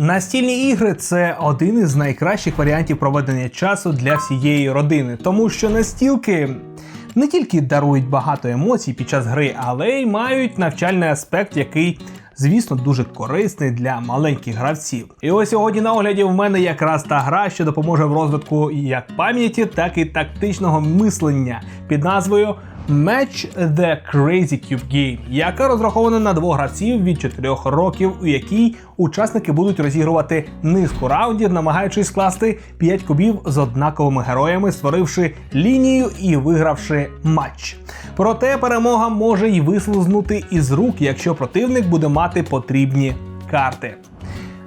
Настільні ігри це один із найкращих варіантів проведення часу для всієї родини, тому що настілки не тільки дарують багато емоцій під час гри, але й мають навчальний аспект, який. Звісно, дуже корисний для маленьких гравців. І ось сьогодні на огляді в мене якраз та гра, що допоможе в розвитку як пам'яті, так і тактичного мислення під назвою Match the Crazy Cube Game, яка розрахована на двох гравців від 4 років, у якій учасники будуть розігрувати низку раундів, намагаючись скласти 5 кубів з однаковими героями, створивши лінію і вигравши матч. Проте перемога може й вислизнути із рук, якщо противник буде мати потрібні карти.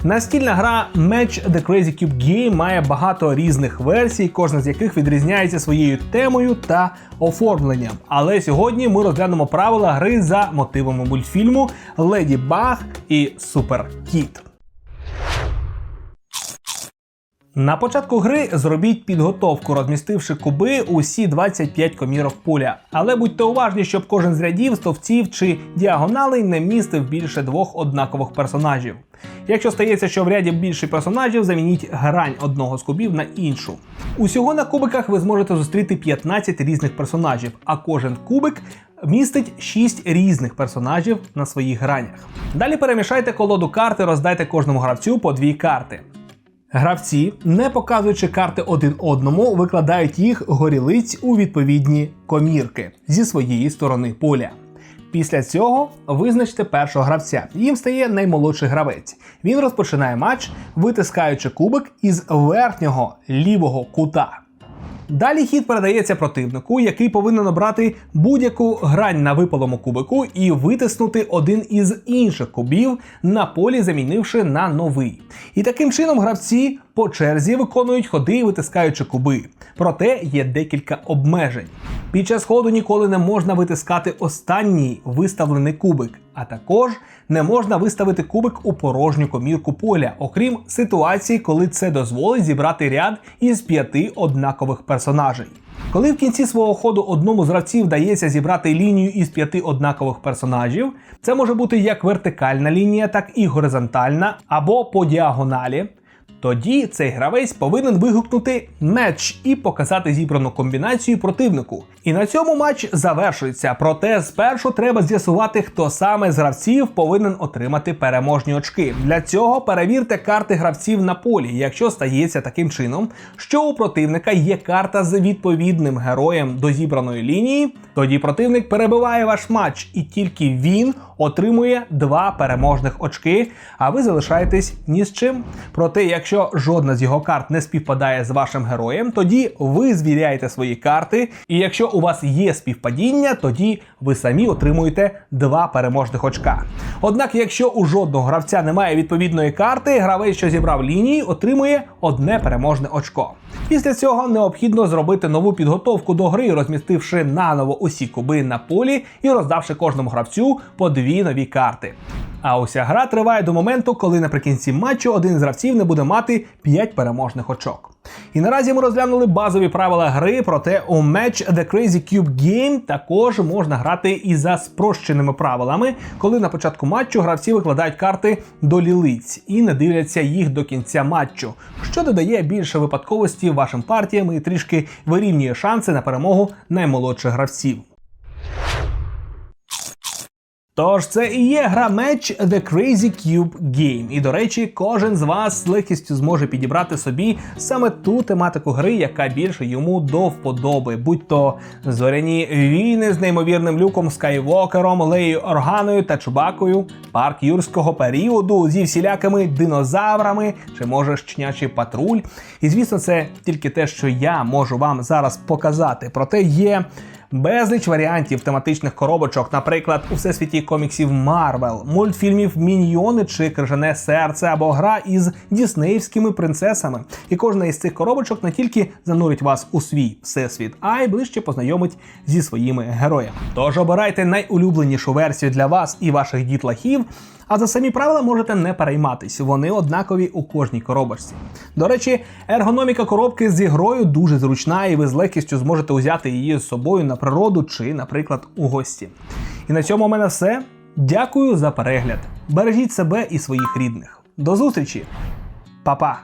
Настільна гра Match the Crazy Cube Game має багато різних версій, кожна з яких відрізняється своєю темою та оформленням. Але сьогодні ми розглянемо правила гри за мотивами мультфільму Леді Баг і Супер Кіт. На початку гри зробіть підготовку, розмістивши куби усі 25 комірок поля. Але будьте уважні, щоб кожен з рядів, стовців чи діагоналей не містив більше двох однакових персонажів. Якщо стається, що в ряді більше персонажів, замініть грань одного з кубів на іншу. Усього на кубиках ви зможете зустріти 15 різних персонажів, а кожен кубик містить 6 різних персонажів на своїх гранях. Далі перемішайте колоду карти, роздайте кожному гравцю по дві карти. Гравці, не показуючи карти один одному, викладають їх горілиць у відповідні комірки зі своєї сторони поля. Після цього визначте першого гравця. Їм стає наймолодший гравець. Він розпочинає матч, витискаючи кубик із верхнього лівого кута. Далі хід передається противнику, який повинен обрати будь-яку грань на випалому кубику і витиснути один із інших кубів на полі, замінивши на новий. І таким чином гравці по черзі виконують ходи, витискаючи куби. Проте є декілька обмежень. Під час ходу ніколи не можна витискати останній виставлений кубик, а також не можна виставити кубик у порожню комірку поля, окрім ситуації, коли це дозволить зібрати ряд із п'яти однакових персонажей. Коли в кінці свого ходу одному з гравців вдається зібрати лінію із п'яти однакових персонажів, це може бути як вертикальна лінія, так і горизонтальна або по діагоналі. Тоді цей гравець повинен вигукнути меч і показати зібрану комбінацію противнику. І на цьому матч завершується. Проте спершу треба з'ясувати, хто саме з гравців повинен отримати переможні очки. Для цього перевірте карти гравців на полі. Якщо стається таким чином, що у противника є карта з відповідним героєм до зібраної лінії, тоді противник перебиває ваш матч, і тільки він отримує два переможних очки, а ви залишаєтесь ні з чим. Проте, якщо жодна з його карт не співпадає з вашим героєм, тоді ви звіряєте свої карти. І якщо у вас є співпадіння, тоді ви самі отримуєте два переможних очка. Однак, якщо у жодного гравця немає відповідної карти, гравець, що зібрав лінії, отримує одне переможне очко. Після цього необхідно зробити нову підготовку до гри, розмістивши наново усі куби на полі і роздавши кожному гравцю по дві нові карти. А уся гра триває до моменту, коли наприкінці матчу один з гравців не буде мати 5 переможних очок. І наразі ми розглянули базові правила гри, проте у Match The Crazy Cube Game також можна грати і за спрощеними правилами, коли на початку матчу гравці викладають карти до лілиць і не дивляться їх до кінця матчу, що додає більше випадковості вашим партіям і трішки вирівнює шанси на перемогу наймолодших гравців. Тож це і є гра Match The Crazy Cube Game. І до речі, кожен з вас з легкістю зможе підібрати собі саме ту тематику гри, яка більше йому до вподоби, будь то зоряні війни з неймовірним люком Скайвокером, Леєю Органою та Чубакою, парк юрського періоду зі всілякими динозаврами, чи може щенячий патруль. І звісно, це тільки те, що я можу вам зараз показати. Проте є. Безліч варіантів тематичних коробочок, наприклад, у всесвіті коміксів Марвел, мультфільмів Міньйони чи Крижане серце або гра із діснеївськими принцесами. І кожна із цих коробочок не тільки занурить вас у свій всесвіт, а й ближче познайомить зі своїми героями. Тож обирайте найулюбленішу версію для вас і ваших дітлахів. А за самі правила можете не перейматись, вони однакові у кожній коробочці. До речі, ергономіка коробки з ігрою дуже зручна, і ви з легкістю зможете узяти її з собою на природу чи, наприклад, у гості. І на цьому у мене все. Дякую за перегляд. Бережіть себе і своїх рідних. До зустрічі, Па-па!